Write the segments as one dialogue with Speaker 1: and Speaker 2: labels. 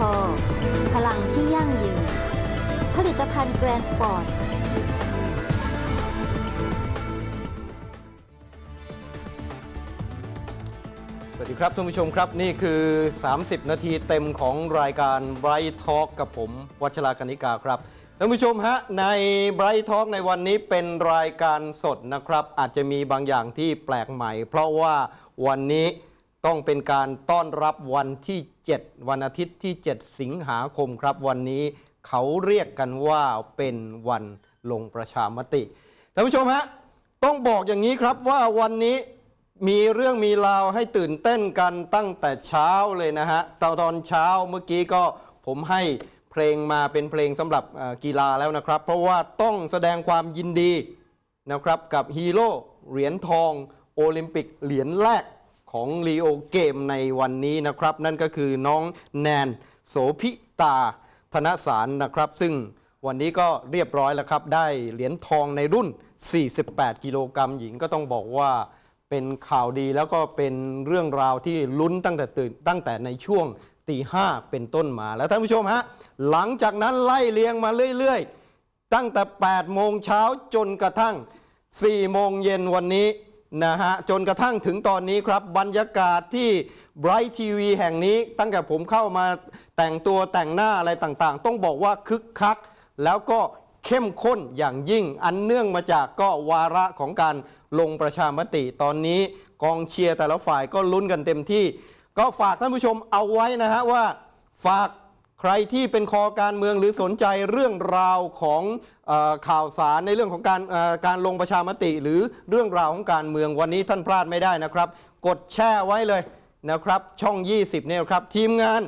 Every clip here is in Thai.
Speaker 1: ป
Speaker 2: ตทพลังที่ยั่งยืน ผลิตภัณฑ์แกรนสปอร์ต
Speaker 3: สวัสดีครับท่านผู้ชมครับนี่คือ 30 นาทีเต็มของรายการ Bright Talk กับผม วัชรากนิกาครับท่านผู้ชมฮะใน Bright Talk ในวันนี้เป็นรายการสดนะครับ อาจจะมีบางอย่างที่แปลกใหม่ เพราะว่าวันนี้ ต้องเป็นการต้อนรับวันที่ 7 วันอาทิตย์ที่ 7 สิงหาคมครับ วันนี้เขาเรียกกันว่าเป็นวันลงประชามติท่านผู้ชมฮะต้องบอกอย่างนี้ครับว่าวันนี้มีเรื่องมีราวให้ตื่นเต้นกันตั้งแต่เช้าเลยนะฮะตอนตอนเช้าเมื่อกี้ก็ผมให้เพลงมาเป็นเพลงสำหรับกีฬาแล้วนะครับ เพราะว่าต้องแสดงความยินดีนะครับกับฮีโร่เหรียญทองโอลิมปิกเหรียญแรก ของลีโอเกมในวันนี้นะครับ นั่นก็คือน้องแนนโสพิตาธนสารนะครับ ซึ่งวันนี้ก็เรียบร้อยแล้วครับ ได้เหรียญทองในรุ่น 48 กิโลกรัมหญิงก็ต้องบอกว่าเป็นข่าวดีแล้วก็เป็นเรื่องราวที่ลุ้นตั้งแต่ตื่นตั้งแต่ในช่วงตีห้าเป็นต้นมาแล้วท่านผู้ชมฮะ หลังจากนั้นไล่เลียงมาเรื่อย ๆ ตั้งแต่ 8 โมงเช้าจนกระทั่ง 4 โมงเย็นวันนี้ นะฮะจนกระทั่งถึงตอนนี้ครับ บรรยากาศที่ Bright TV แห่งนี้ตั้งแต่ผมเข้ามาแต่งตัวแต่งหน้าอะไรต่างๆ ต้องบอกว่าคึกคัก แล้วก็เข้มข้นอย่างยิ่งอันเนื่องมาจากก็วาระของการลงประชามติ ตอนนี้กองเชียร์แต่ละฝ่ายก็ลุ้นกันเต็มที่ ก็ฝากท่านผู้ชมเอาไว้นะฮะว่าฝาก ใครที่เป็นคอการเมืองหรือสนใจเรื่องราวของอข่าวสารในเรื่องของการการลงประชามติ หรือเรื่องราวของการเมืองวันนี้ท่านพลาดไม่ได้นะครับ กดแช่ไว้เลยนะครับช่อง 20เนี่ยครับทีมงาน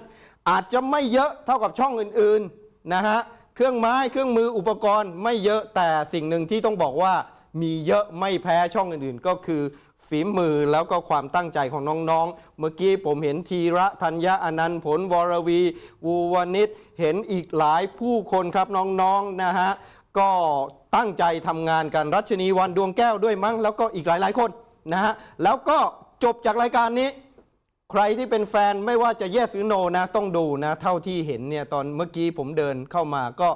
Speaker 3: อาจจะไม่เยอะเท่ากับช่องอื่นๆนะฮะเครื่องไม้เครื่องมืออุปกรณ์ไม่เยอะแต่สิ่งหนึ่งที่ต้องบอกว่ามีเยอะไม่แพ้ช่องอื่นๆ ก็คือ ฝีมือแล้วก็ความตั้งใจของน้องๆ เมื่อกี้ผมเห็นทีระธัญญาอนันต์ผลวรวีวูวานิชเห็นอีกหลายผู้คนครับน้องๆนะฮะก็ตั้งใจทำงานกันรัชนีวันดวงแก้วด้วยมั้ง แล้วก็อีกหลายๆคนนะฮะแล้วก็จบจากรายการนี้ ใครที่เป็นแฟนไม่ว่าจะ yes หรือ no นะต้องดูนะ เท่าที่เห็นเนี่ยตอนเมื่อกี้ผมเดินเข้ามาก็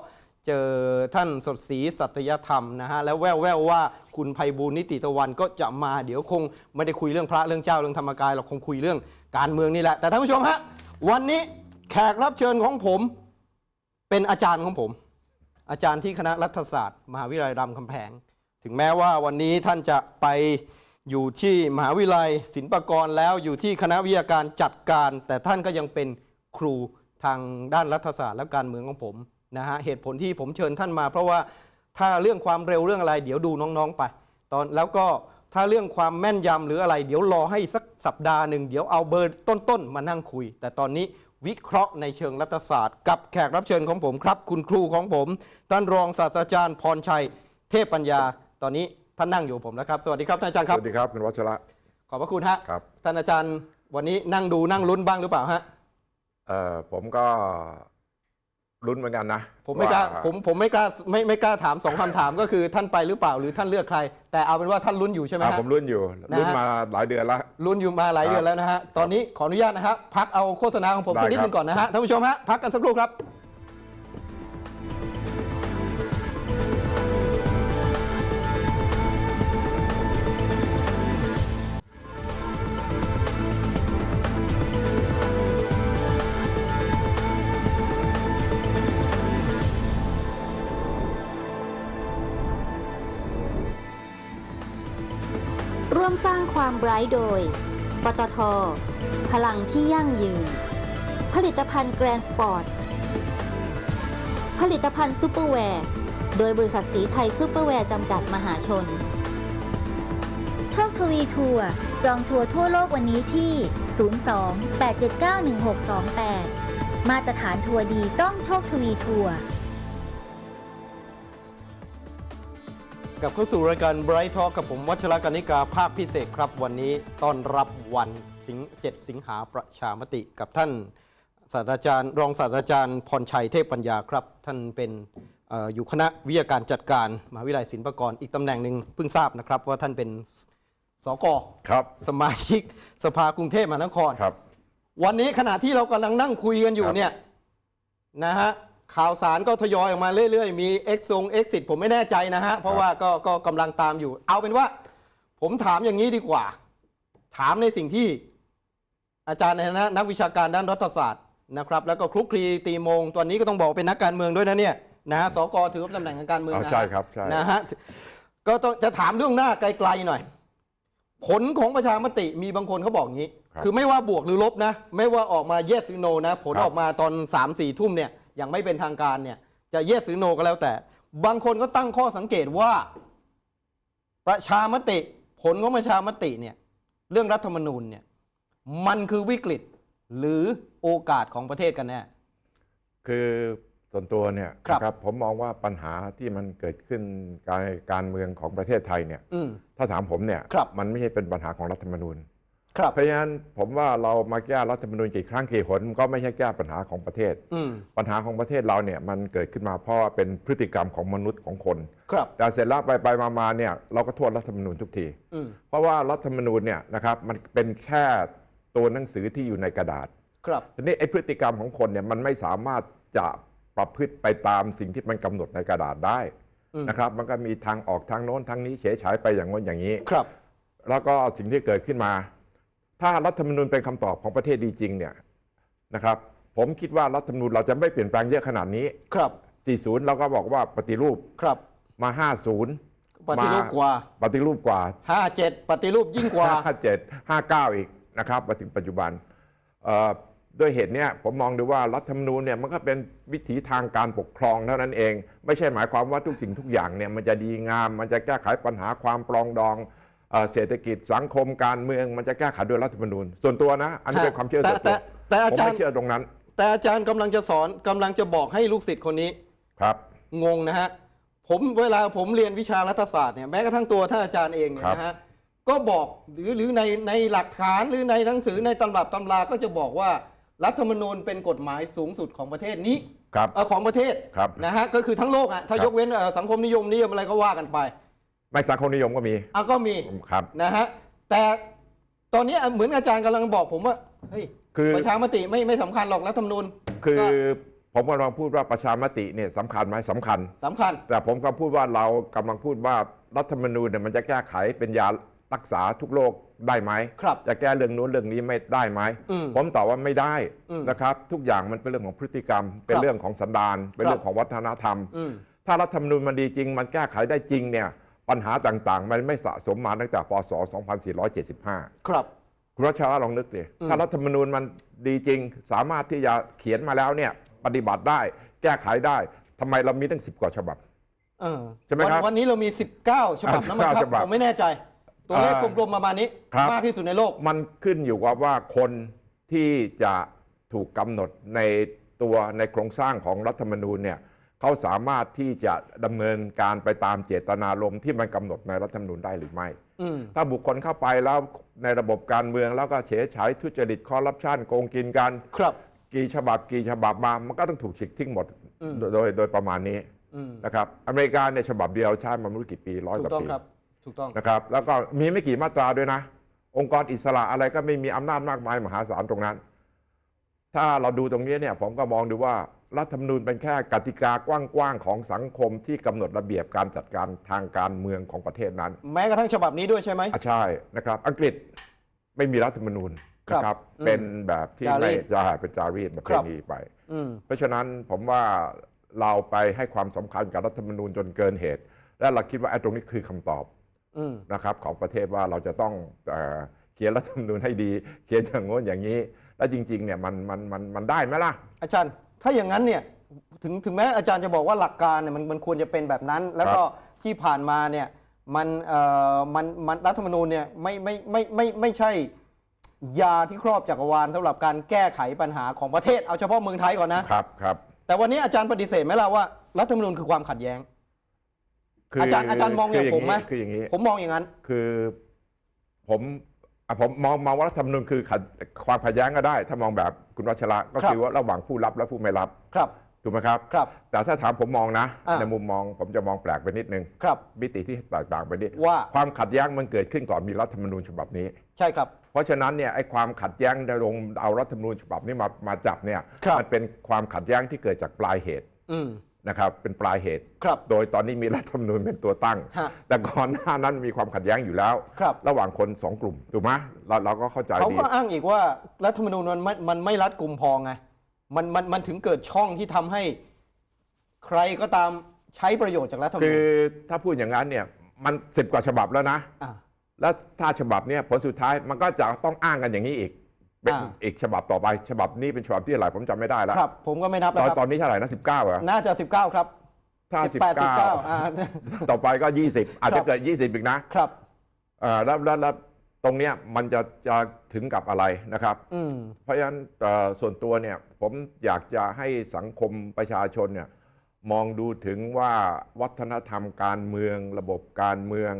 Speaker 3: เจอท่านสดศรีสัตยธรรมนะฮะแล้วแววแววว่าคุณภัยบูลนิติตะวันก็จะมาเดี๋ยวคงไม่ได้คุยเรื่องพระเรื่องเจ้าเรื่องธรรมกายเราคงคุยเรื่องการเมืองนี่แหละ แต่ท่านผู้ชมฮะวันนี้แขกรับเชิญของผมเป็นอาจารย์ของผม อาจารย์ที่คณะรัฐศาสตร์ มหาวิทยาลัยรามคำแพงถึงแม้ว่าวันนี้ท่านจะไปอยู่ที่มหาวิทยาลัยศิลปากรแล้วอยู่ที่คณะวิทยาการจัดการ แต่ท่านก็ยังเป็นครูทางด้านรัฐศาสตร์และการเมืองของผม นะฮะเหตุผลที่ผมเชิญท่านมา เพราะว่าถ้าเรื่องความเร็วเรื่องอะไร เดี๋ยวดูน้องๆไป ตอนแล้วก็ถ้าเรื่องความแม่นยำหรืออะไร เดี๋ยวรอให้สักสัปดาห์หนึ่งเดี๋ยวเอาเบอร์ต้นๆมานั่งคุย แต่ตอนนี้วิเคราะห์ในเชิงรัฐศาสตร์ กับแขกรับเชิญของผมครับ คุณครูของผมท่านรองศาสตราจารย์พรชัย เทพปัญญา ตอนนี้ท่านนั่งอยู่ผมแล้วครับ สวัสดีครับท่านอาจารย์ค
Speaker 4: ส
Speaker 3: รับ
Speaker 4: วัสดีครับคุณวัชระ
Speaker 3: ขอบพระคุณฮะ
Speaker 4: ครับ
Speaker 3: ท่านอาจารย์วันนี้นั่งดูนั่งลุ้นบ้างหรือเปล่าฮะ
Speaker 4: เอ่อผมก็ ลุ้นเหมือนกันนะ
Speaker 3: ผมไม่กล้า
Speaker 4: ว่
Speaker 3: ผมผมไม่กล้าไม่ไม่กล้าถามสองคำถามก็คือท่านไปหรือเปล่าหรือท่านเลือกใคร แต่เอาเป็นว่าท่านลุ้นอยู่ใช่ไหม
Speaker 4: อ่า
Speaker 3: ฮะ
Speaker 4: ผมลุ้นอยู่
Speaker 3: นะฮะ
Speaker 4: ลุ้นมาหลายเดือนแล้ว
Speaker 3: ลุ้นอยู่มาหลายเดือนแล้วนะฮะ ตอนนี้ขออนุญาตนะฮะพักเอาโฆษณาของผม
Speaker 4: ได้
Speaker 3: สักนิด
Speaker 4: ครับ
Speaker 3: นึงก่อนนะฮะท่านผู้ชมฮะพักกันสักครู่ครับ
Speaker 2: มสร้างความไร้โดย ปตท พลังที่ยั่งยืน ผลิตภัณฑ์แกรนสปอร์ต ผลิตภัณฑ์ซูเปอร์แวร์ โดยบริษัทสีไทยซูเปอร์แวร์จำกัดมหาชนโชคทวีทัวร์จองทัวร์ทั่วโลกวันนี้ที่ 02-879-1628 มาตรฐานทัวร์ดีต้องโชคทวีทัวร์
Speaker 3: กลับเข้าสู่รายการ Bright Talk กับผมวัชรกนิกาภาคพิเศษครับ วันนี้ต้อนรับวันสิง7สิงหาประชามติกับท่านศาสตราจารย์ รองศาสตราจารย์พรชัยเทพปัญญาครับ ท่านเป็นเอออยู่คณะวิทยาการจัดการมหาวิทยาลัยศิลปากรอีกตำแหน่งหนึ่งเพิ่งทราบนะครับ ว่าท่านเป็นสก
Speaker 4: ครับ
Speaker 3: สมาชิกสภากรุงเทพมหานคร
Speaker 4: ครับ
Speaker 3: วันนี้ขณะที่เรากำลังนั่งคุยกันอยู่
Speaker 4: ครับ
Speaker 3: เนี่ยนะฮะ ข่าวสารก็ทยอยออกมาเรื่อยๆ มีเอ็กซงเอ็กซิผมไม่แน่ใจนะฮะ เพราะว่าก็ก็กำลังตามอยู่ เอาเป็นว่า ผมถามอย่างนี้ดีกว่า ถามในสิ่งที่ อาจารย์ในฐานะนักวิชาการด้านรัฐศาสตร์นะครับ แล้วก็คลุกคลีตีโมงตอนนี้ก็ต้องบอกเป็นนักการเมืองด้วยนะเนี่ยนะฮะสกถือว่าตำแหน่งทางการเมือง
Speaker 4: อ๋อ
Speaker 3: นะฮะ
Speaker 4: ใช่ครับใช่
Speaker 3: นะฮะก็ต้องจะถามเรื่องหน้าไกลๆหน่อย ผลของประชามติมีบางคนเขาบอกอย่างนี้
Speaker 4: ครับ
Speaker 3: คือไม่ว่าบวกหรือลบนะ ไม่ว่าออกมา yes หรือ no นะ ผล
Speaker 4: ครับ
Speaker 3: ออกมาตอน3ามสี่ทุ่มเนี่ย ยังไม่เป็นทางการเนี่ยจะ yes หรือ no ก็แล้วแต่ บางคนก็ตั้งข้อสังเกตว่า ประชามติผลของประชามติเนี่ยเรื่องรัฐธรรมนูญเนี่ยมันคือวิกฤตหรือโอกาสของประเทศกันแน่
Speaker 4: คือส่วนตัวเนี่ย
Speaker 3: ครับ
Speaker 4: นะครับผมมองว่าปัญหาที่มันเกิดขึ้นการการเมืองของประเทศไทยเนี่ย
Speaker 3: อืม
Speaker 4: ถ้าถามผมเนี่ย
Speaker 3: ครับ
Speaker 4: มันไม่ใช่เป็นปัญหาของรัฐธรรมนูญ
Speaker 3: ครับ
Speaker 4: เพราะฉะนั้นผมว่าเรามาแก้รัฐธรรมนูญกี่ครั้งกี่หนก็ไม่ใช่แก้ปัญหาของประเทศ
Speaker 3: อืม
Speaker 4: ปัญหาของประเทศเราเนี่ยมันเกิดขึ้นมาเพราะว่าเป็นพฤติกรรมของมนุษย์ของคน
Speaker 3: ครับ
Speaker 4: แต่เสร็จแล้วไปไปมามาเนี่ยเราก็โทษรัฐธรรมนูญทุกที
Speaker 3: อืม
Speaker 4: เพราะว่ารัฐธรรมนูญเนี่ยนะครับมันเป็นแค่ตัวหนังสือที่อยู่ในกระดาษ
Speaker 3: ครับ
Speaker 4: ทีนี้ไอ้พฤติกรรมของคนเนี่ยมันไม่สามารถจะประพฤติไปตามสิ่งที่มันกำหนดในกระดาษได้นะครับ มันก็มีทางออกทางโน้นทางนี้เฉยฉายไปอย่างโน้นอย่างนี้
Speaker 3: ครับ
Speaker 4: แล้วก็สิ่งที่เกิดขึ้นมา ถ้ารัฐธรรมนูญเป็นคำตอบของประเทศดีจริงเนี่ยนะครับ ผมคิดว่ารัฐธรรมนูญเราจะไม่เปลี่ยนแปลงเยอะขนาดนี้
Speaker 3: ครับ
Speaker 4: 40 เราก็บอกว่าปฏิรูป
Speaker 3: ครับ
Speaker 4: มา 50
Speaker 3: ปฏิรูปกว่า
Speaker 4: ปฏิรูปกว่า
Speaker 3: 57 ปฏิรูปยิ่งกว่า
Speaker 4: 57 59 อีกนะครับมาถึงปัจจุบันเอ่อด้วยเหตุเนี้ยผมมองดูว่ารัฐธรรมนูญเนี่ยมันก็เป็นวิถีทางการปกครองเท่านั้นเอง ไม่ใช่หมายความว่าทุกสิ่งทุกอย่างเนี่ยมันจะดีงาม มันจะแก้ไขปัญหาความปรองดอง เอ่อเศรษฐกิจสังคมการเมืองมันจะแก้ไขด้วยรัฐธรรมนูญ ส่วนตัวนะ อันนี้เป็นความเชื่อส่วน
Speaker 3: แต่
Speaker 4: ตัว
Speaker 3: แต่แต่อา
Speaker 4: ผม
Speaker 3: จารย์
Speaker 4: ไม่เชื่อตรงนั้น
Speaker 3: แต่อาจารย์กำลังจะสอนกำลังจะบอกให้ลูกศิษย์คนนี้
Speaker 4: ครับ
Speaker 3: งงนะฮะผมเวลาผมเรียนวิชารัฐศาสตร์เนี่ยแม้กระทั่งตัวท่านอาจารย์เองเนี่ย
Speaker 4: ครับ
Speaker 3: นะฮะก็บอกหรือหรือในในหลักฐานหรือในหนังสือในตำรับตำราก็จะบอกว่ารัฐธรรมนูญเป็นกฎหมายสูงสุดของประเทศนี้
Speaker 4: ครับ
Speaker 3: เอ่อของประเทศ
Speaker 4: ครับ
Speaker 3: นะฮะก็คือทั้งโลกอะถ้า
Speaker 4: ครับ
Speaker 3: ยกเว้นเอ่อสังคมนิยมนิยมอะไรก็ว่ากันไป
Speaker 4: ไม่สังคมนิยมก็มี
Speaker 3: อะก็มี
Speaker 4: ครับ
Speaker 3: นะฮะแต่ตอนนี้เหมือนอาจารย์กำลังบอกผมว่าเฮ้ย
Speaker 4: คือ
Speaker 3: ประชามติไม่ไม่สำคัญหรอกรัฐธรรมนูญ
Speaker 4: คือ
Speaker 3: ก็
Speaker 4: ผมกำลังพูดว่าประชามติเนี่ยสำคัญไหมสำคัญ
Speaker 3: สำคัญ
Speaker 4: แต่ผมก็พูดว่าเรากำลังพูดว่ารัฐธรรมนูญเนี่ยมันจะแก้ไขเป็นยารักษาทุกโรคได้ไหม
Speaker 3: ครับ
Speaker 4: จะแก้เรื่องนู้นเรื่องนี้ไม่ได้ไหม
Speaker 3: อืม
Speaker 4: ผมตอบว่าไม่ได้
Speaker 3: อืม
Speaker 4: นะครับ ทุกอย่างมันเป็นเรื่องของพฤติกรรม เป็นเรื่องของสันดานเป็นเรื่องของวัฒนธรรม
Speaker 3: อืม
Speaker 4: ถ้ารัฐธรรมนูญมันดีจริง มันแก้ไขได้จริงเนี่ย ปัญหาต่างๆ มันไม่สะสมมาตั้งแต่พศ 2475
Speaker 3: ครับ
Speaker 4: คุณรัชราลองนึกดิถ้ารัฐธรรมนูญมันดีจริง สามารถที่จะเขียนมาแล้วเนี่ยปฏิบัติได้ แก้ไขได้ทำไมเรามีตั้ง10กว่าฉบับ
Speaker 3: เออ
Speaker 4: ใช่ไหมครับ
Speaker 3: วันวันนี้เรามี 19 ฉบับ
Speaker 4: อะ
Speaker 3: นะมั้งค
Speaker 4: 19
Speaker 3: รั
Speaker 4: ฉ
Speaker 3: บ
Speaker 4: บับ
Speaker 3: ผมไม่แน่ใจ ตัวเลข
Speaker 4: อ่าก
Speaker 3: ลมๆประมาณนี้
Speaker 4: ครับ
Speaker 3: มากที่สุดในโลก
Speaker 4: มันขึ้นอยู่กับว่าคนที่จะถูกกำหนดในตัวในโครงสร้างของรัฐธรรมนูญเนี่ย เขาสามารถที่จะดำเนินการไปตามเจตนารมณ์ที่มันกำหนดในรัฐธรรมนูญได้หรือไม่
Speaker 3: อืม
Speaker 4: ถ้าบุคคลเข้าไปแล้วในระบบการเมืองแล้วก็เฉยฉายทุจริตคอร์รัปชันโกงกินกัน
Speaker 3: ครับ
Speaker 4: กี่ฉบับกี่ฉบับมา มันก็ต้องถูกฉีกทิ้งหมดโดยโดยโดยประมาณนี้
Speaker 3: อืม
Speaker 4: นะครับอเมริกาเนี่ยฉบับเดียวใช้มาไม่รู้กี่ปีร้อย
Speaker 3: ถู
Speaker 4: ก
Speaker 3: ก
Speaker 4: ว่า
Speaker 3: ต้อง
Speaker 4: ปี
Speaker 3: ครับถูกต้อง
Speaker 4: นะครับ แล้วก็มีไม่กี่มาตราด้วยนะ องค์กรอิสระอะไรก็ไม่มีอำนาจมากมายมหาศาลตรงนั้น ถ้าเราดูตรงนี้เนี่ยผมก็มองดูว่า รัฐธรรมนูญเป็นแค่กติกากว้างๆของสังคมที่กำหนดระเบียบการจัดการทางการเมืองของประเทศนั้น
Speaker 3: แม้กระทั่งฉบับนี้ด้วยใช่ไหม
Speaker 4: อะใช่นะครับ อังกฤษไม่มีรัฐธรรมนูญ
Speaker 3: ครับ
Speaker 4: นะครับ
Speaker 3: อืม
Speaker 4: เป็นแบบที่
Speaker 3: จารี
Speaker 4: ไม่
Speaker 3: ต
Speaker 4: จะเป็นจารีตประเพ
Speaker 3: ครับ
Speaker 4: ณีไป
Speaker 3: อืม
Speaker 4: เพราะฉะนั้นผมว่าเราไปให้ความสำคัญกับรัฐธรรมนูญจนเกินเหตุ และเราคิดว่าไอ้ตรงนี้คือคำตอบ
Speaker 3: อืม
Speaker 4: นะครับของประเทศว่าเราจะต้องเอ่อเขียนรัฐธรรมนูญให้ดี เขียนอย่างโน้นอย่างนี้ แล้วจริงๆเนี่ยมันมันมันมันได้ไหมล่ะ
Speaker 3: อาจารย์ ถ้าอย่างนั้นเนี่ยถึงถึงแม้อาจารย์จะบอกว่าหลักการเนี่ยมันมันควรจะเป็นแบบนั้น แล้วก็ที่ผ่านมาเนี่ยมันเอ่อมันมันรัฐธรรมนูญเนี่ยไม่ไม่ไม่ไม่ไม่ใช่ยาที่ครอบจักรวาลสำหรับการแก้ไขปัญหาของประเทศ เอาเฉพาะเมืองไทยก่อนนะ
Speaker 4: ครับครับ
Speaker 3: แต่วันนี้อาจารย์ปฏิเสธไหมล่ะว่า รัฐธรรมนูญคือความขัดแย้ง
Speaker 4: คื
Speaker 3: อาจารย์อาจารย์มองอย่างผมไหม
Speaker 4: คืออย่างนี้
Speaker 3: ผมมองอย่างนั้น
Speaker 4: คือผม อะผมมองมองว่ารัฐธรรมนูญคือขัดความขัดแย้งก็ได้ ถ้ามองแบบคุณวัชระก็
Speaker 3: ครับ
Speaker 4: คือว่าระหว่างผู้รับและผู้ไม่รับ
Speaker 3: ครับ
Speaker 4: ถูกไหมครับ
Speaker 3: ครับ
Speaker 4: แต่ถ้าถามผมมองนะ
Speaker 3: อะ
Speaker 4: ในมุมมองผมจะมองแปลกไปนิดนึง
Speaker 3: ครับ
Speaker 4: มิติที่แตกต่างไปนิด
Speaker 3: ว่า
Speaker 4: ความขัดแย้งมันเกิดขึ้นก่อนมีรัฐธรรมนูญฉบับนี้
Speaker 3: ใช่ครับ
Speaker 4: เพราะฉะนั้นเนี่ยไอ้ความขัดแย้งในลงเอารัฐธรรมนูญฉบับนี้มามาจับเนี่ย
Speaker 3: ครับ
Speaker 4: มันเป็นความขัดแย้งที่เกิดจากปลายเหตุ
Speaker 3: อืม
Speaker 4: นะครับเป็นปลายเหตุ
Speaker 3: ครับ
Speaker 4: โดยตอนนี้มีรัฐธรรมนูญเป็นตัวตั้ง
Speaker 3: ฮะ
Speaker 4: แต่ก่อนหน้านั้นมีความขัดแย้งอยู่แล้ว
Speaker 3: ครับ
Speaker 4: ระหว่างคนสองกลุ่มถูกไหมเราเราก็เข้าใจ
Speaker 3: เขา
Speaker 4: ดี
Speaker 3: ก็อ้างอีกว่ารัฐธรรมนูญมันไม่มันไม่รัดกุมพอไงมันมันมันถึงเกิดช่องที่ทำให้ ใครก็ตามใช้ประโยชน์จากรัฐธรรม
Speaker 4: คื
Speaker 3: นู
Speaker 4: อ
Speaker 3: ญ
Speaker 4: ถ้าพูดอย่างนั้นเนี่ยมันสิบกว่าฉบับแล้วนะ
Speaker 3: อ่า
Speaker 4: แล้วถ้าฉบับเนี่ยผลสุดท้ายมันก็จะต้องอ้างกันอย่างนี้อีก เป็น
Speaker 3: อ่า
Speaker 4: อีกฉบับต่อไปฉบับนี้เป็นฉบับที่เท่าไหร่ผมจำไม่ได้แล้ว
Speaker 3: ครับ ผมก็ไม่นับ
Speaker 4: ต
Speaker 3: แล้
Speaker 4: อ
Speaker 3: วนครับ
Speaker 4: ตอนนี้เท่าไหร่นะสิบเก้าเหรอ
Speaker 3: น่าจะ 19 ครับ
Speaker 4: ถ้า
Speaker 3: 18 19อ่า
Speaker 4: 19ต่อไปก็20อาจจะเกิด20อีกนะครับ เอ่อแล้วแล้วแล้วตรงเนี้ยมันจะจะถึงกับอะไรนะครับ
Speaker 3: อืม
Speaker 4: เพราะฉะนั้นเอ่อส่วนตัวเนี่ยผมอยากจะให้สังคมประชาชนเนี่ยมองดูถึงว่าวัฒนธรรมการเมือง ระบบการเมือง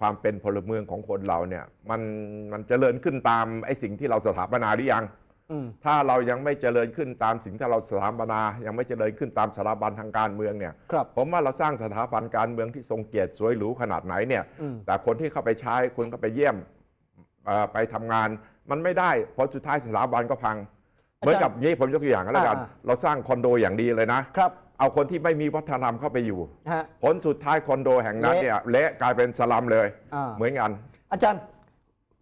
Speaker 4: ความเป็นพลเมืองของคนเราเนี่ยมันมันเจริญขึ้นตามไอ้สิ่งที่เราสถาปนาหรือยัง
Speaker 3: อืม
Speaker 4: ถ้าเรายังไม่เจริญขึ้นตามสิ่งที่เราสถาปนา ยังไม่เจริญขึ้นตามสถาบันทางการเมืองเนี่ย
Speaker 3: ครับ
Speaker 4: ผมว่าเราสร้างสถาบันการเมืองที่ทรงเกียรติสวยหรูขนาดไหนเนี่ย
Speaker 3: อืม
Speaker 4: แต่คนที่เข้าไปใช้คนเข้าไปเยี่ยมเอ่อไปทำงาน มันไม่ได้เพราะสุดท้ายสถาบันก็พัง เหมือนกับนี้ผมยกตัวอย่างก็แล้วกัน
Speaker 3: อ่า
Speaker 4: เราสร้างคอนโดอย่างดีเลยนะ
Speaker 3: ครับ
Speaker 4: เอาคนที่ไม่มีวัฒนธรรมเข้าไปอยู่
Speaker 3: ฮะ
Speaker 4: ผลสุดท้ายคอนโดแห่งนั้น
Speaker 3: เละ
Speaker 4: เนี่ยเละกลายเป็นสลัมเลย
Speaker 3: อ่า
Speaker 4: เหมือนกัน
Speaker 3: อาจารย์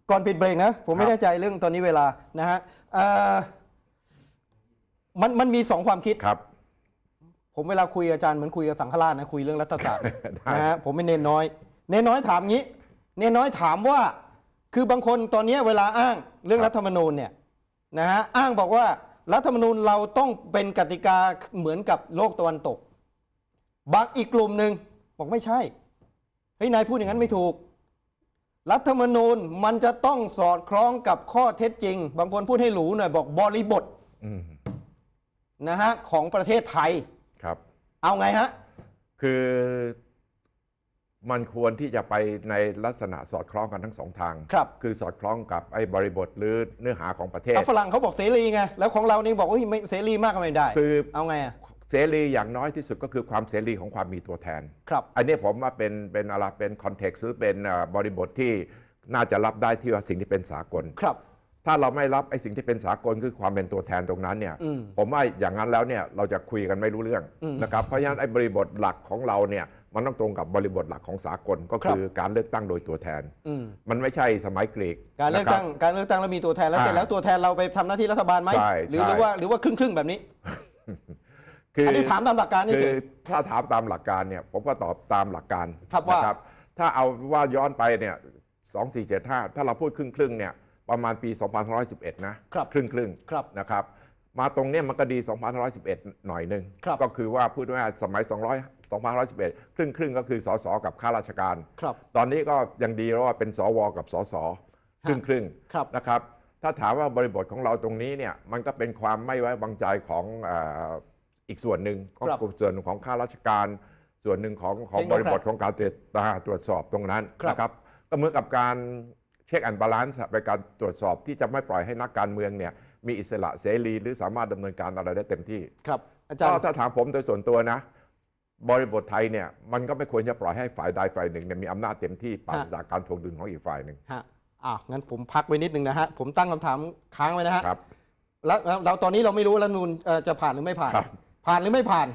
Speaker 3: ก่อนปิดเบรกนะ ผม
Speaker 4: ค
Speaker 3: ไม่
Speaker 4: รับ
Speaker 3: แน่ใจเรื่องตอนนี้เวลานะฮะเอ่อมันมันมีสองความคิด
Speaker 4: ครับ
Speaker 3: ผมเวลาคุยกับอาจารย์เหมือนคุยกับสังฆราชนะคุยเรื่องรัฐศาสตร์
Speaker 4: ได้
Speaker 3: นะฮะผมเป็นเนนน้อย เนนน้อยถามงี้ เนนน้อยถามว่า คือบางคนตอนนี้เวลาอ้างเรื่องรัฐธรรมนูญเนี่ยนะฮะอ้างบอกว่า รัฐธรรมนูญเราต้องเป็นกติกาเหมือนกับโลกตะวันตก บางอีกกลุ่มหนึ่งบอกไม่ใช่เฮ้ยนายพูดอย่างนั้นไม่ถูก รัฐธรรมนูญมันจะต้องสอดคล้องกับข้อเท็จจริง บางคนพูดให้หรูหน่อยบอกบริบท
Speaker 4: อืม
Speaker 3: นะฮะของประเทศไทย
Speaker 4: ครับ
Speaker 3: เอาไงฮะ
Speaker 4: คือ มันควรที่จะไปในลักษณะสอดคล้องกันทั้งสองทาง
Speaker 3: ครับ
Speaker 4: คือสอดคล้องกับไอ้บริบทหรือเนื้อหาของประเทศ
Speaker 3: เอาฝรั่งเขาบอกเสรีไง แล้วของเรานี่บอกว่าเฮ้ยไม่เสรีมากก็ไม่ได้
Speaker 4: คือ
Speaker 3: เอาไงอะ
Speaker 4: เสรีอย่างน้อยที่สุดก็คือความเสรีของความมีตัวแทน
Speaker 3: ครับ
Speaker 4: อันนี้ผมว่าเป็นเป็นอะไรเป็นคอนเท็กซ์หรือเป็นเอ่อบริบทที่น่าจะรับได้ที่ว่าสิ่งที่เป็นสากล
Speaker 3: ครับ
Speaker 4: ถ้าเราไม่รับไอ้สิ่งที่เป็นสากลคือความเป็นตัวแทนตรงนั้นเนี่ย
Speaker 3: อืม
Speaker 4: ผมว่าอย่างนั้นแล้วเนี่ยเราจะคุยกันไม่รู้เรื่อง
Speaker 3: อืม
Speaker 4: นะครับเพราะฉะนั้นไอ้บริบทหลักของเราเนี่ย มันต้องตรงกับบริบทหลักของสากลก็
Speaker 3: ครับ
Speaker 4: คือการเลือกตั้งโดยตัวแทน
Speaker 3: อืม
Speaker 4: มันไม่ใช่สมัยกรีก
Speaker 3: การเลือกตั้ง
Speaker 4: นะคบ
Speaker 3: การเลือกตั้งแล้วมีตัวแทนแล้ว
Speaker 4: อ่า
Speaker 3: เสร็จแล้วตัวแทนเราไปทำหน้าที่รัฐบาลไหม
Speaker 4: ใช่
Speaker 3: หรือ
Speaker 4: ใช่
Speaker 3: หรือว่าหรือว่าครึ่งครึ่งๆแบบนี้
Speaker 4: คือ
Speaker 3: อั
Speaker 4: อั
Speaker 3: นนี้ถามตามหลักการ
Speaker 4: คื
Speaker 3: เฉ
Speaker 4: อยถ้าถามตามหลักการเนี่ยผมก็ตอบตามหลักการ
Speaker 3: ครับว่า
Speaker 4: นะถ้าเอาว่าย้อนไปเนี่ย2475ถ้าเราพูดครึ่งครึ่งๆเนี่ยประมาณปี2511 นะครับครึ่งครึ่งๆ
Speaker 3: ครับ
Speaker 4: นะครับมาตรงเนี้ยมันก็ดี2511 หน่อยหนึ่ง
Speaker 3: ครับ
Speaker 4: ก็คือว่าพูดว่าสมัย200 2511 ครึ่งครึ่งๆก็คือสสกับข้าราชการ
Speaker 3: ครับ
Speaker 4: ตอนนี้ก็ยังดีแล้วว่าเป็นสวกับสสครึ่งครึ่งๆ
Speaker 3: ครับ
Speaker 4: นะครับ ถ้าถามว่าบริบทของเราตรงนี้เนี่ยมันก็เป็นความไม่ไว้วางใจของเอออีกส่วนหนึ่งก็
Speaker 3: ครับ
Speaker 4: ส่วนของข้าราชการ ส่วนหนึ่งของของ
Speaker 3: เทคโน
Speaker 4: บ
Speaker 3: แครต
Speaker 4: ริบทของการตรวจอ่าตรวจสอบตรงนั้น
Speaker 3: ครับ
Speaker 4: นะครับ ก็เหมือนกับการเช็คแอนด์บาลานซ์เป็นการตรวจสอบที่จะไม่ปล่อยให้นักการเมืองเนี่ยมีอิสระเสรีหรือสามารถดำเนินการอะไรได้เต็มที่
Speaker 3: ครับอาจาร
Speaker 4: ก็
Speaker 3: ย์
Speaker 4: ถ้าถามผมโดยส่วนตัวนะ บริบทไทยเนี่ยมันก็ไม่ควรจะปล่อยให้ฝ่ายใดฝ่ายหนึ่งเนี่ยมีอำนาจเต็มที่ปราศจากการทวงดุลของอีกฝ่ายหนึ่ง
Speaker 3: ฮะอ้าวงั้นผมพักไว้นิดนึงนะฮะผมตั้งคำถามค้างไว้นะฮะ
Speaker 4: ครับ
Speaker 3: แล้วแล้วเราตอนนี้เราไม่รู้ว่ารัฐธรรมนูญเอ่อจะผ่านหรือไม่ผ่าน
Speaker 4: ครับ
Speaker 3: ผ่านหรือไม่ผ่าน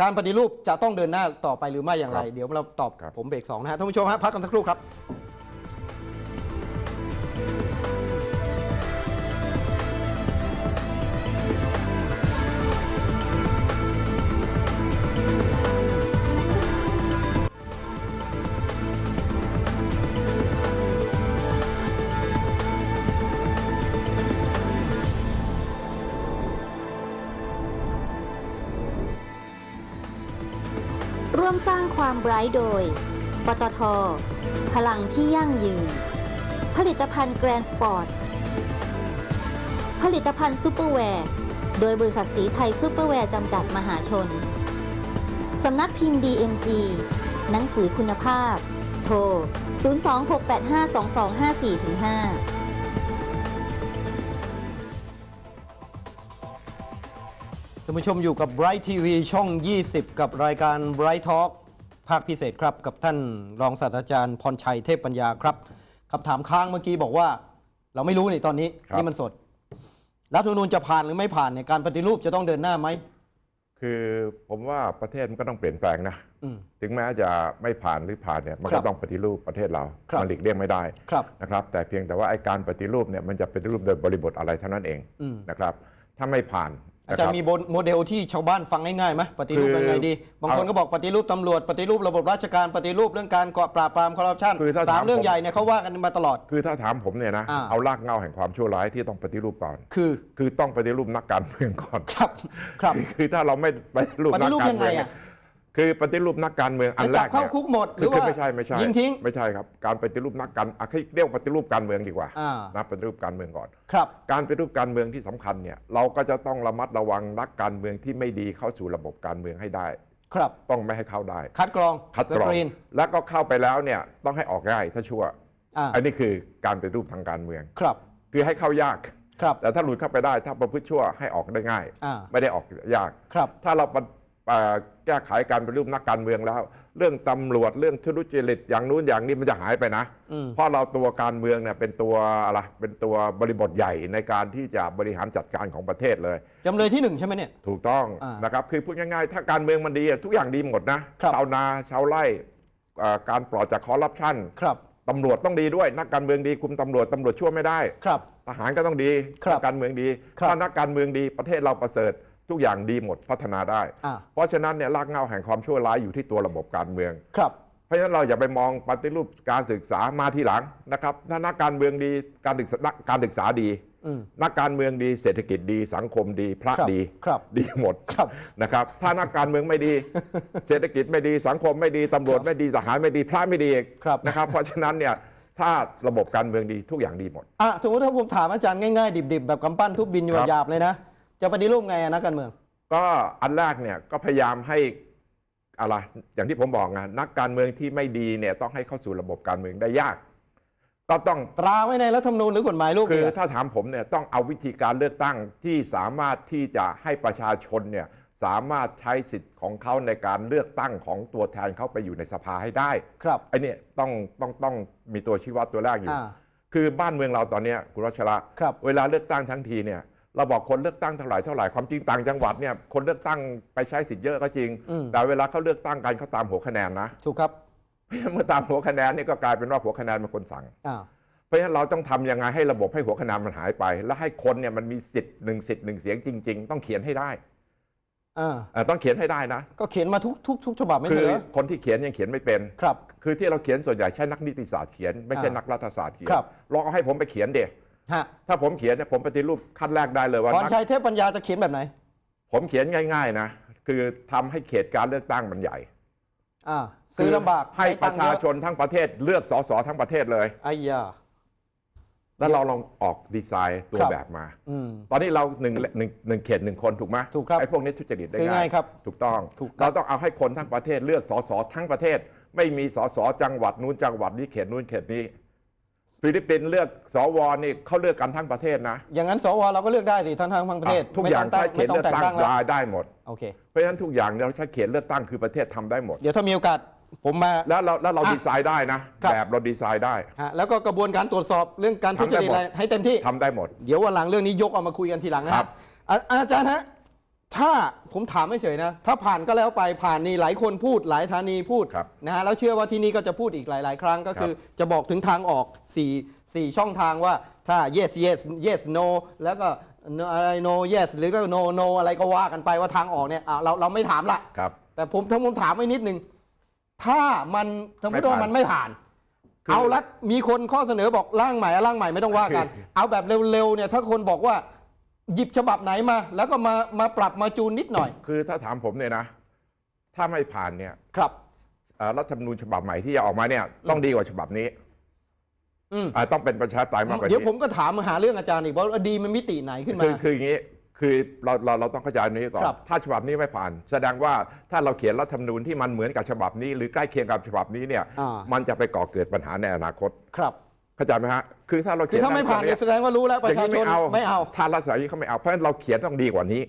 Speaker 3: การปฏิรูปจะต้องเดินหน้าต่อไปหรือไม่อย่างไร
Speaker 4: ครับ
Speaker 3: เดี๋ยวเราตอบ
Speaker 4: ครับ
Speaker 3: ผมเบรกสองนะฮะท่านผู้ชมฮะพักกันสักครู่ครับ
Speaker 2: ความไบรท์โดย ปตท พลังที่ยั่งยืน ผลิตภัณฑ์แกรนสปอร์ต ผลิตภัณฑ์ซูเปอร์แวร์ โดยบริษัทสีไทยซูเปอร์แวร์จำกัดมหาชน สำนักพิมพ์ DMG หนังสือคุณภาพ โทร 026852254-5
Speaker 3: ท่านผู้ชมอยู่กับ Bright TV ช่อง 20 กับรายการ Bright Talk ภาคพิเศษครับ กับท่านรองศาสตราจารย์พรชัยเทพปัญญาครับคำถามค้างเมื่อกี้บอกว่า เราไม่รู้นี่ตอนนี้
Speaker 4: ครับ
Speaker 3: นี่มันสด รัฐธรรมนูญจะผ่านหรือไม่ผ่านเนี่ยการปฏิรูปจะต้องเดินหน้าไหม
Speaker 4: คือผมว่าประเทศมันก็ต้องเปลี่ยนแปลงนะ
Speaker 3: อืม
Speaker 4: ถึงแม้จะไม่ผ่านหรือผ่านเนี่ยมัน
Speaker 3: ครั
Speaker 4: ก็
Speaker 3: บ
Speaker 4: ต้องปฏิรูปประเทศเรา
Speaker 3: ครับ
Speaker 4: มันหลีกเลี่ยงไม่ได้
Speaker 3: ครับ
Speaker 4: นะครับแต่เพียงแต่ว่าไอ้การปฏิรูปเนี่ยมันจะปฏิรูปโดยบริบทอะไรเท่านั้นเองนะครับถ้าไม่ผ่าน
Speaker 3: อา
Speaker 4: นะ
Speaker 3: จาร
Speaker 4: ครับ
Speaker 3: ย์มีโมเดลที่ชาวบ้านฟังง่ายๆไหมปฏิรูป
Speaker 4: คือ
Speaker 3: ยังไงดี บางคน
Speaker 4: เอา
Speaker 3: ก็บอกปฏิรูปตำรวจปฏิรูประบบราชการปฏิรูปเรื่องการก่อปราบปรามคอร์รัปชัน
Speaker 4: คือถ้า
Speaker 3: สาม
Speaker 4: ถาม
Speaker 3: เรื่อง
Speaker 4: ผม
Speaker 3: ใหญ่เนี่ยเขาว่ากันมาตลอด
Speaker 4: คือถ้าถามผมเนี่ยนะ
Speaker 3: อ่า
Speaker 4: เอารากเหง้าแห่งความชั่วร้ายที่ต้องปฏิรูปก่อน
Speaker 3: คือ
Speaker 4: คือต้องปฏิรูปนักการเมืองก่อน
Speaker 3: ครับ ครับ
Speaker 4: คือถ้าเราไม่ปฏิรูป
Speaker 3: ปฏิ
Speaker 4: นัก
Speaker 3: รูป
Speaker 4: การ
Speaker 3: ยัง
Speaker 4: เมื
Speaker 3: ไง
Speaker 4: อง
Speaker 3: อะ
Speaker 4: เนี่ย คือปฏิรูปนักการเมืองอัน
Speaker 3: จะ
Speaker 4: แร
Speaker 3: จับ
Speaker 4: ก
Speaker 3: เข้า
Speaker 4: เนี่ย
Speaker 3: คุกหมดห
Speaker 4: คื
Speaker 3: รืออ
Speaker 4: คือ
Speaker 3: ว่า
Speaker 4: ไม่ใช่ไม่ใช่
Speaker 3: ยิงทิ้ง
Speaker 4: ไม่ใช่ครับการปฏิรูปนักการอะเรียกว่าปฏิรูปการเมืองดีกว่า
Speaker 3: อ่า
Speaker 4: นะปฏิรูปการเมืองก่อน
Speaker 3: ครับ
Speaker 4: การปฏิรูปการเมืองที่สำคัญเนี่ยเราก็จะต้องระมัดระวังนักการเมืองที่ไม่ดีเข้าสู่ระบบการเมืองให้ได้
Speaker 3: ครับ
Speaker 4: ต้องไม่ให้เข้าได้
Speaker 3: คัดกรอง
Speaker 4: คัดกรอง
Speaker 3: สรีน
Speaker 4: แล้วก็เข้าไปแล้วเนี่ยต้องให้ออกง่ายถ้าชั่ว
Speaker 3: อ่า
Speaker 4: อันนี้คือการปฏิรูปทางการเมือง
Speaker 3: ครับ
Speaker 4: คือให้เข้ายาก
Speaker 3: ครับ
Speaker 4: แต่ถ้าหลุดเข้าไปได้ ถ้าประพฤติชั่วให้ออกได้ง่าย
Speaker 3: อ่า
Speaker 4: ไม่ได้ออกยาก
Speaker 3: ครับ
Speaker 4: ถ้าเราปะเอ่อ แก้ไขการปฏิรูปนักการเมืองแล้ว เรื่องตำรวจเรื่องทุจริตอย่างนู้นอย่างนี้มันจะหายไปนะ เพราะเราตัวการเมืองเนี่ยเป็นตัวอะไรเป็นตัวบริบทใหญ่ในการที่จะบริหารจัดการของประเทศเลย
Speaker 3: จำเลยที่หนึ่งใช่ไหมเนี่ย
Speaker 4: ถูกต้อง
Speaker 3: อ่าน
Speaker 4: นะครับคือพูดง่ายๆ ถ้าการเมืองมันดีอะทุกอย่างดีหมดนะครับชาวนาชาวไร่เอ่อการปลอดจากคอร์รัปชัน
Speaker 3: ครับ
Speaker 4: ตำรวจต้องดีด้วย นักการเมืองดีคุมตำรวจตำรวจชั่วไม่ได้
Speaker 3: ครับ
Speaker 4: ทหารก็ต้องดี
Speaker 3: ครับ
Speaker 4: นักการเมืองดี
Speaker 3: ครับ
Speaker 4: ถ้านักการเมืองดีประเทศเราประเสริฐ ทุกอย่างดีหมดพัฒนาได้
Speaker 3: อ่า
Speaker 4: เพราะฉะนั้นเนี่ยรากเหง้าแห่งความชั่วร้ายอยู่ที่ตัวระบบการเมือง
Speaker 3: ครับ
Speaker 4: เพราะฉะนั้นเราอย่าไปมองปฏิรูปการศึกษามาทีหลังนะครับถ้านักการเมืองดีการศึกษานักการศึกษาดี
Speaker 3: อืม
Speaker 4: นักการเมืองดีเศรษฐกิจดีสังคมดีพระ
Speaker 3: ครับ
Speaker 4: ดี
Speaker 3: ครับ
Speaker 4: ดีหมด
Speaker 3: ครับ
Speaker 4: นะครับ ถ้านักการเมืองไม่ดี เศรษฐกิจไม่ดีสังคมไม่ดีตำรวจไม่ดีทหารไม่ดีพระไม่ดีอีก
Speaker 3: ครับ
Speaker 4: นะครับ เพราะฉะนั้นเนี่ยถ้าระบบการเมืองดีทุกอย่างดีหมด
Speaker 3: อะสมมติถ้าผมถามอาจารย์ง่ายๆ ดิบๆ แบบกำปั้นทุบดิน
Speaker 4: ครับ
Speaker 3: หยาบๆเลยนะ จะปฏิรูปไงอะนักการเมือง
Speaker 4: ก็อันแรกเนี่ยก็พยายามให้อะไรอย่างที่ผมบอกไงนักการเมืองที่ไม่ดีเนี่ยต้องให้เข้าสู่ระบบการเมืองได้ยาก ก็ต้อง
Speaker 3: ตราไว้ในรัฐธรรมนูญหรือกฎหมายลูก
Speaker 4: คือ
Speaker 3: เนี่ย
Speaker 4: ถ้าถามผมเนี่ยต้องเอาวิธีการเลือกตั้งที่สามารถที่จะให้ประชาชนเนี่ยสามารถใช้สิทธิ์ของเขาในการเลือกตั้งของตัวแทนเขาไปอยู่ในสภาให้ได้
Speaker 3: ครับ
Speaker 4: ไอ้เนี่ยต้องต้องต้องมีตัวชี้วัดตัวแรกอยู่
Speaker 3: อ่า
Speaker 4: คือบ้านเมืองเราตอนเนี้ยคุณรัชระ
Speaker 3: ครับ
Speaker 4: เวลาเลือกตั้งทั้งทีเนี่ย เราบอกคนเลือกตั้งเท่าไหร่เท่าไหร่ความจริงต่างจังหวัดเนี่ยคนเลือกตั้งไปใช้สิทธิ์เยอะก็จริง
Speaker 3: อืม
Speaker 4: แต่เวลาเขาเลือกตั้งกันเขาตามหัวคะแนนนะ
Speaker 3: ถูกครับ
Speaker 4: เมื่อตามหัวคะแนนนี่ก็กลายเป็นว่าหัวคะแนนเป็นคนสั่ง
Speaker 3: อ่า
Speaker 4: เพราะฉะนั้นเราต้องทำยังไงให้ระบบให้หัวคะแนนมันหายไป และให้คนเนี่ยมันมีสิทธิ์หนึ่งสิทธิ์หนึ่งเสียงจริง ๆ ต้องเขียนให้ได้
Speaker 3: อ่า
Speaker 4: เอ่อต้องเขียนให้ได้นะ
Speaker 3: ก็เขียนมาทุกทุกทุกฉบับไม่
Speaker 4: คื
Speaker 3: เห
Speaker 4: อ
Speaker 3: ลือ
Speaker 4: คนที่เขียนยังเขียนไม่เป็น
Speaker 3: ครับ
Speaker 4: คือที่เราเขียนส่วนใหญ่ใช้นักนิติศาสตร์เขียน ไม่ใช่
Speaker 3: อ่านั
Speaker 4: นักรัฐศาสตร์เขียน
Speaker 3: ครับ
Speaker 4: ลองเอาให้ผมไปเขียนเด
Speaker 3: ฮะ
Speaker 4: ถ้าผมเขียนเนี่ยผมปฏิรูปขั้นแรกได้เลยว่า
Speaker 3: พร
Speaker 4: นัก
Speaker 3: ชัยเทพปัญญาจะเขียนแบบไหน
Speaker 4: ผมเขียนง่าย ๆ นะ คือทำให้เขตการเลือกตั้งมันใหญ่
Speaker 3: อ่าซื้อลำบาก
Speaker 4: ให้ประชาช
Speaker 3: น
Speaker 4: นทั้งประเทศเลือกสสทั้งประเทศเลย
Speaker 3: ไอ้ยา
Speaker 4: แล้วเราลองออกดีไซน์ตัว
Speaker 3: ครับ
Speaker 4: แบบมา
Speaker 3: อืม
Speaker 4: ตอนนี้เราหนึ่งหนึ่งหนึ่งเขตหนึ่งคนถูกไหม
Speaker 3: ถูกครับ
Speaker 4: ไอ้พวกนี้ทุจริตได้
Speaker 3: ซื้อง่ายครับ
Speaker 4: ถูกต้อง
Speaker 3: ถูกครับ
Speaker 4: เราต้องเอาให้คนทั้งประเทศเลือกสสทั้งประเทศ ไม่มีสสจังหวัดนู้นจังหวัดนี้เขตนู้นเขตนี้ ฟิลิปปินส์เลือกสวนี่เขาเลือกกันทั้งประเทศนะ
Speaker 3: อย่างนั้นสวเราก็เลือกได้สิทั้งทั้งทั้งประเทศ
Speaker 4: อะทุกอย่าง
Speaker 3: ไม่
Speaker 4: ใช้
Speaker 3: ต้
Speaker 4: เข
Speaker 3: ไม่
Speaker 4: ต
Speaker 3: ต้อง
Speaker 4: เลือก
Speaker 3: แต่ง
Speaker 4: ตั้ง
Speaker 3: ตั้งแล้ว
Speaker 4: ได้ได้หมด
Speaker 3: โอเค
Speaker 4: เพราะฉะนั้นทุกอย่างเราใช้เขตเลือกตั้งคือประเทศทำได้หมด
Speaker 3: เดี๋ยวถ้ามีโอกาสผมมา
Speaker 4: แล้วเราแล้วเรา
Speaker 3: อะ
Speaker 4: ดีไซน์ได้นะ
Speaker 3: ครับ
Speaker 4: แบบเราดีไซน์ได้
Speaker 3: ฮะแล้วก็กระบวนการตรวจสอบเรื่องการทุจริต
Speaker 4: ทำได้หมด
Speaker 3: อะไรให้เต็มที่
Speaker 4: ทำได้หมด
Speaker 3: เดี๋ยววันหลังเรื่องนี้ยกเอามาคุยกันทีหลังนะครับอะอาจารย์ฮะ ถ้าผมถามไม่เฉยนะ ถ้าผ่านก็แล้วไปผ่านนี่หลายคนพูดหลายสถานีพูด
Speaker 4: ครับ
Speaker 3: นะฮะแล้วเชื่อว่าที่นี่ก็จะพูดอีกหลาย ๆ ครั้งก็คือจะบอกถึงทางออก4 4ช่องทางว่าถ้า yes yes yes no แล้วก็ no อะไร no yes หรือก็ no no อะไรก็ว่ากันไปว่าทางออกเนี่ยอะเราเราไม่ถามละ
Speaker 4: ครับ
Speaker 3: แต่ผมถ้าผมถามไว้นิดนึง ถ้ามันสมมติว่า
Speaker 4: ไม่ผ่าน
Speaker 3: มันไม่ผ่าน
Speaker 4: คือ
Speaker 3: เอาละมีคนข้อเสนอบอกร่างใหม่อะร่างใหม่ไม่ต้องว่ากัน
Speaker 4: คือ
Speaker 3: เอาแบบเร็วๆเนี่ยถ้าคนบอกว่า หยิบฉบับไหนมา แล้วก็มามาปรับมาจูนนิดหน่อย
Speaker 4: คือถ้าถามผมเนี่ยนะ ถ้าไม่ผ่านเนี่ย
Speaker 3: ครับ
Speaker 4: เอ่อรัฐธรรมนูญฉบับใหม่ที่จะออกมาเนี่ย ต้องดีกว่าฉบับนี้
Speaker 3: อืม
Speaker 4: อ่าต้องเป็นประชาธิปไตยมากกว่านี้
Speaker 3: เดี๋ยวผมก็ถามหาเรื่องอาจารย์อีกว่าดีมันมิติไหนขึ้นมา
Speaker 4: คือคืออย่างนี้คือเราเราเราต้องเข้าใจอันนี้ก่อน
Speaker 3: ครับ
Speaker 4: ถ้าฉบับนี้ไม่ผ่าน แสดงว่าถ้าเราเขียนรัฐธรรมนูญที่มันเหมือนกับฉบับนี้ หรือใกล้เคียงกับฉบับนี้เนี่ย
Speaker 3: อ่า
Speaker 4: มันจะไปก่อเกิดปัญหาในอนาคต
Speaker 3: ครับ
Speaker 4: เข้าใจไหมฮะคือถ้าเรา
Speaker 3: คือ
Speaker 4: เขียน
Speaker 3: ถ้าไม่ผ่านเนี่ยแสดงว่ารู้แล้วประชาชน
Speaker 4: อย่าง
Speaker 3: ไม่เอา
Speaker 4: ถ้ารัฐสานี้เขาไม่เอาเพราะฉะนั้นเราเขียนต้องดีกว่านี้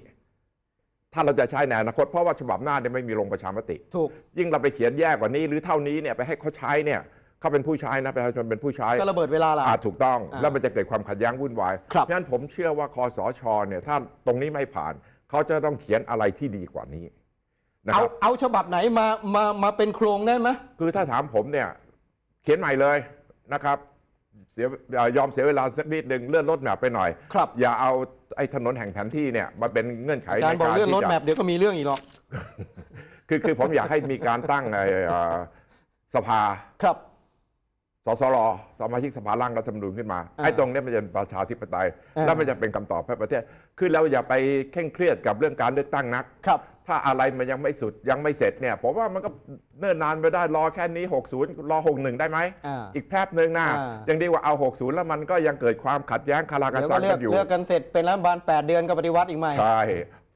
Speaker 4: ถ้าเราจะใช้ในอนาคตเพราะว่าฉบับหน้าเนี่ยไม่มีลงประชามติ
Speaker 3: ถูก
Speaker 4: ยิ่งเราไปเขียนแย่กว่านี้ หรือเท่านี้เนี่ยไปให้เขาใช้เนี่ยเขาเป็นผู้ใช้นะประชาชนเป็นผู้ใช้
Speaker 3: ก็ระเบิดเวลาล่ะ
Speaker 4: อ่าถูกต้อง
Speaker 3: อ่า
Speaker 4: แล้วมันจะเกิดความขัดแย้งวุ่นวาย
Speaker 3: ครับ
Speaker 4: เพราะฉะนั้นผมเชื่อว่าคอสชเนี่ยถ้าตรงนี้ไม่ผ่านเขาจะต้องเขียนอะไรที่ดีกว่านี้นะ
Speaker 3: เอา
Speaker 4: ครับ
Speaker 3: เอาฉบับไหนมามามาเป็นโครงได้ไหม
Speaker 4: คือถ้าถามผมเนี่ยเขียนใหม่เลยนะครับเสียเอ่อยอมเสียเวลาสักนิดหนึ่งเลื่อนรถแมพไปหน่อย
Speaker 3: ครับ
Speaker 4: อย่าเอาไอ้ถนนแห่งแผนที่เนี่ยมาเป็นเงื่อนไข
Speaker 3: อาจารย์บอก
Speaker 4: ใน
Speaker 3: เรื่องรถ
Speaker 4: ที่จะ
Speaker 3: แมพเดี๋ยวก็มีเรื่องอีกหรอก
Speaker 4: คือคือผมอยากให้มีการตั้งไอ้เอ่อสภา
Speaker 3: ครับ
Speaker 4: สสรสมาชิกสภาร่างรัฐธรรมนูญขึ้นมา
Speaker 3: อ่า
Speaker 4: ไอ้ตรงเนี้ยมันจะเป็นประชาธิปไตย
Speaker 3: อ่า
Speaker 4: แล้วมันจะเป็นคำตอบให้ประเทศ คือเราอย่าไปเคร่งเครียดกับเรื่องการเลือกตั้งนัก
Speaker 3: ครับ
Speaker 4: ถ้าอะไรมันยังไม่สุดยังไม่เสร็จเนี่ยผมว่ามันก็เนิ่นนานไปได้รอแค่นี้ 60 รอ 61 ได้ไหม
Speaker 3: อ่า
Speaker 4: อีกแป๊บหนึ่งนะ
Speaker 3: อ่า
Speaker 4: ยังดีกว่าเอา 60 แล้วมันก็ยังเกิดความขัดแย้งคาราคา
Speaker 3: เดี๋ยว
Speaker 4: ซั
Speaker 3: ก็
Speaker 4: ง
Speaker 3: เลือ
Speaker 4: กั
Speaker 3: ก
Speaker 4: นอยู่
Speaker 3: เลือกกันเสร็จเป็นรัฐบาล8เดือนก็ปฏิวัติอีกใหม่
Speaker 4: ใช่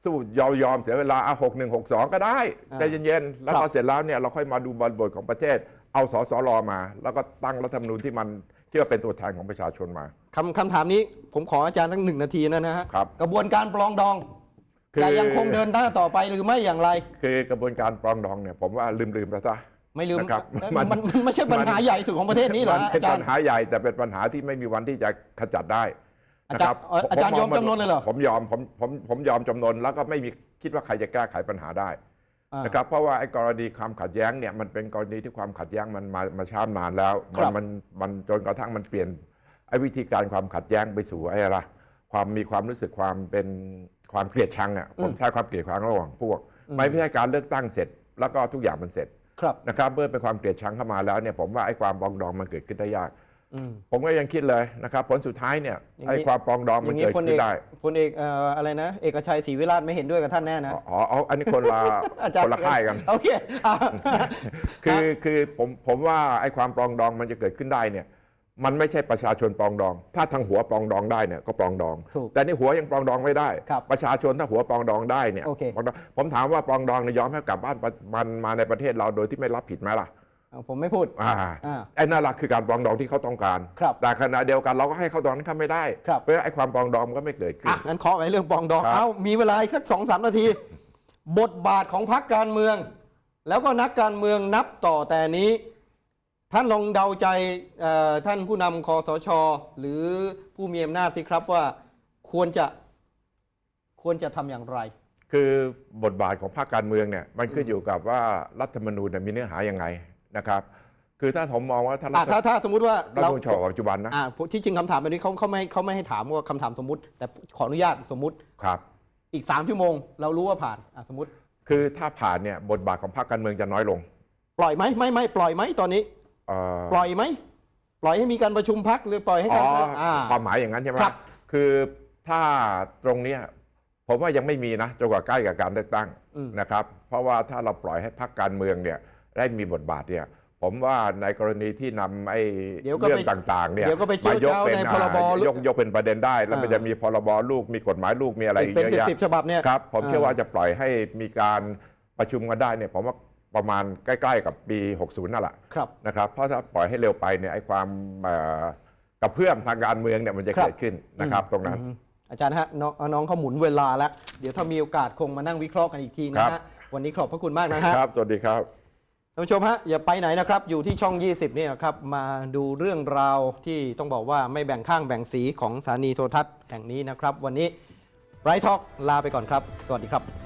Speaker 4: สู้ยอมยอมเสียเวลาเอา61 62ก็ได้
Speaker 3: อ่า
Speaker 4: ใจเย็นๆแล้ว
Speaker 3: ค
Speaker 4: พ
Speaker 3: รั
Speaker 4: อบเสร็จแล้วเนี่ยเราค่อยมาดูบริบทของประเทศ เอาสสรมา แล้วก็ตั้งรัฐธรรมนูญที่มันที่ว่าเป็นตัวแทนของประชาชนมา
Speaker 3: คำคำถามนี้ผมขออาจารย์ทั้งหนึ่งนาทีนะนะฮะ
Speaker 4: ครับ
Speaker 3: กระบวนการปลองดอง
Speaker 4: คือ
Speaker 3: จะยังคงเดินหน้าต่อไปหรือไม่อย่างไร
Speaker 4: คือกระบวนการปรองดองเนี่ยผมว่าลืมๆไปซะ
Speaker 3: ไม่ลืม
Speaker 4: นะครับ
Speaker 3: เอ้ยมันมันมันไม่ใช่ปัญหาใหญ่สุดของประเทศนี้เหรอ
Speaker 4: มัน
Speaker 3: ฮะ
Speaker 4: เป็น
Speaker 3: อาจาร
Speaker 4: ปัญ
Speaker 3: ย์
Speaker 4: หาใหญ่แต่เป็นปัญหาที่ไม่มีวันที่จะขจัดได้
Speaker 3: อา
Speaker 4: นะ
Speaker 3: จารย์
Speaker 4: ครับ
Speaker 3: เอ่ออาจารย์
Speaker 4: ผม
Speaker 3: ยอมจำนนเลยเหรอ
Speaker 4: ผมยอมผมผมผมยอมจำนนแล้วก็ไม่มีคิดว่าใครจะแก้ไขปัญหาได้
Speaker 3: อ่า
Speaker 4: นะครับเพราะว่าไอ้กรณีความขัดแย้งเนี่ยมันเป็นกรณีที่ความขัดแย้งมันมามาช้านานแล้ว
Speaker 3: ครั
Speaker 4: มัน
Speaker 3: บ
Speaker 4: มันมันจนกระทั่งมันเปลี่ยนไอ้วิธีการความขัดแย้งไปสู่ไอ้อะไรความมีความรู้สึกความเป็นความเกลียดชังอะผมใช้ความเกลียดชังระหว่างพวก ไม่ใช่การเลือกตั้งเสร็จ แล้วก็ทุกอย่างมันเสร็จ
Speaker 3: ครับ
Speaker 4: นะครับเมื่อเป็นความเกลียดชังเข้ามาแล้วเนี่ยผมว่าไอ้ความปรองดองมันเกิดขึ้นได้ยาก ผมก็ยังคิดเลยนะครับผลสุดท้ายเนี่ย
Speaker 3: อย่างนี้
Speaker 4: ไอ้ความปรองดอง
Speaker 3: อ
Speaker 4: มัน
Speaker 3: ย่างนี้
Speaker 4: เกิด
Speaker 3: พลเอ
Speaker 4: ขึ้
Speaker 3: ก
Speaker 4: นได้
Speaker 3: พลเอกเอ่ออะไรนะ เอกชัยศรีวิราชไม่เห็นด้วยกับท่านแน่นะ
Speaker 4: อ๋อเอาอันนี้คนละ
Speaker 3: อาจารย์
Speaker 4: คนละค่ายกัน
Speaker 3: โอเคอะ
Speaker 4: คือคือผมผมว่าไอ้ความปรองดองมันจะเกิดขึ้นได้เนี่ยมันไม่ใช่ประชาชนปรองดอง ถ้าทางหัวปรองดองได้เนี่ยก็ปรองดอง
Speaker 3: ถูก
Speaker 4: แต่นี่หัวยังปรองดองไม่ได้
Speaker 3: ครับ
Speaker 4: ประชาชนถ้าหัวปรองดองได้เนี่ย
Speaker 3: โอเค
Speaker 4: ปรองดองผมถามว่าปรองดองเนี่ยยอมให้กลับบ้านมันมาในประเทศเราโดยที่ไม่รับผิดไหมล่ะ
Speaker 3: เอา ผมไม่พูด
Speaker 4: อ่า
Speaker 3: อ่า
Speaker 4: ไอ้นั่นแหละคือการปรองดองที่เขาต้องการ
Speaker 3: ครับ
Speaker 4: แต่ขณะเดียวกันเราก็ให้เขาตอนนั้นเขาไม่ได้
Speaker 3: ครับ
Speaker 4: เพราะฉะนั้นไอ้ความปรองดองมันก็ไม่เกิดขึ้น
Speaker 3: อะงั้นขอไว้เรื่องปองดอง
Speaker 4: ครับ
Speaker 3: เอ้ามีเวลาอีกสักสองสามนาที บทบาทของพรรคการเมือง แล้วก็นักการเมืองนับต่อแต่นี้ ท่านลองเดาใจเอ่อท่านผู้นำคอสช หรือผู้มีอำนาจสิครับว่าควรจะควรจะทำอย่างไร
Speaker 4: คือบทบาทของภาคการเมืองเนี่ยมันขึ้นอยู่กับว่ารัฐธรรมนูญเนี่ยมีเนื้อหายังไง นะครับคือถ้าผมมองว่าถ้ารั
Speaker 3: อะ
Speaker 4: ฐ
Speaker 3: ถ้าถ้าสมมุติว่า
Speaker 4: รัฐธร
Speaker 3: เรา
Speaker 4: รมนูญฉบับปัจจุบันนะ
Speaker 3: อะที่จริงคำถามแบบนี้เขาเขาไม่เขาไม่ให้ถามว่าคำถามสมมติ แต่ขออนุญาตสมมติ
Speaker 4: ครับ
Speaker 3: อีก 3 ชั่วโมง เรารู้ว่าผ่านอะสมมติ
Speaker 4: คือถ้าผ่านเนี่ยบทบาทของพรรคการเมืองจะน้อยลง
Speaker 3: ปล่อยไหมไม่ไม่ปล่อยไหมตอนนี้
Speaker 4: เอ่อ
Speaker 3: ปล่อยไหมปล่อยให้มีการประชุมพักหรือปล่อยให้
Speaker 4: อ๋
Speaker 3: กา
Speaker 4: อ
Speaker 3: รอ่า
Speaker 4: ความหมายอย่างนั้นใช่ไหม
Speaker 3: ครับ
Speaker 4: คือถ้าตรงเนี้ยผมว่ายังไม่มีนะจนกว่าใกล้กับการเลือกตั้งนะครับ เพราะว่าถ้าเราปล่อยให้พรรคการเมืองเนี่ย ได้มีบทบาทเนี่ยผมว่าในกรณีที่นำไอ้
Speaker 3: เดี๋ยวก็
Speaker 4: เรื่
Speaker 3: ไป
Speaker 4: องต่างๆเนี่ย
Speaker 3: เดี๋ยวก็ไปเจี้ยว
Speaker 4: มายก
Speaker 3: เจ้า
Speaker 4: เป็น
Speaker 3: ในพรบ
Speaker 4: อ่ายกยกเป็นประเด็นได้ แล้วมัน
Speaker 3: อ่า
Speaker 4: จะมีพรบลูกมีกฎหมายลูกมีอะไร
Speaker 3: อีกเป็น
Speaker 4: เยอะ
Speaker 3: สิบ
Speaker 4: แยะ
Speaker 3: สิบฉบับเนี่ย
Speaker 4: ครับผมเชื่อ
Speaker 3: อ่า
Speaker 4: ว่าจะปล่อยให้มีการประชุมกันได้เนี่ยผมว่าประมาณใกล้ๆกับปี 60 นั่นแหละ
Speaker 3: ครับ
Speaker 4: นะครับเพราะถ้าปล่อยให้เร็วไปเนี่ยไอ้ความเอ่อกระเพื่อมทางการเมืองเนี่ยมันจะ
Speaker 3: ครับ
Speaker 4: เกิดขึ้นนะครับตรงนั้น
Speaker 3: อืมอาจารย์ฮะน้องน้องเขาหมุนเวลาแล้ว เดี๋ยวถ้ามีโอกาสคงมานั่งวิเคราะห์กันอีกทีนะ
Speaker 4: ครั
Speaker 3: ฮะ
Speaker 4: บ
Speaker 3: วันนี้ขอบพระคุณมากนะฮะ
Speaker 4: ครับ สวัสดีครับ
Speaker 3: ท่านผู้ชมฮะอย่าไปไหนนะครับอยู่ที่ช่อง 20เนี่ยครับมาดูเรื่องราวที่ต้องบอกว่าไม่แบ่งข้างแบ่งสีของสถานีโทรทัศน์แห่งนี้นะครับ วันนี้ไรท็อกลาไปก่อนครับ สวัสดีครับ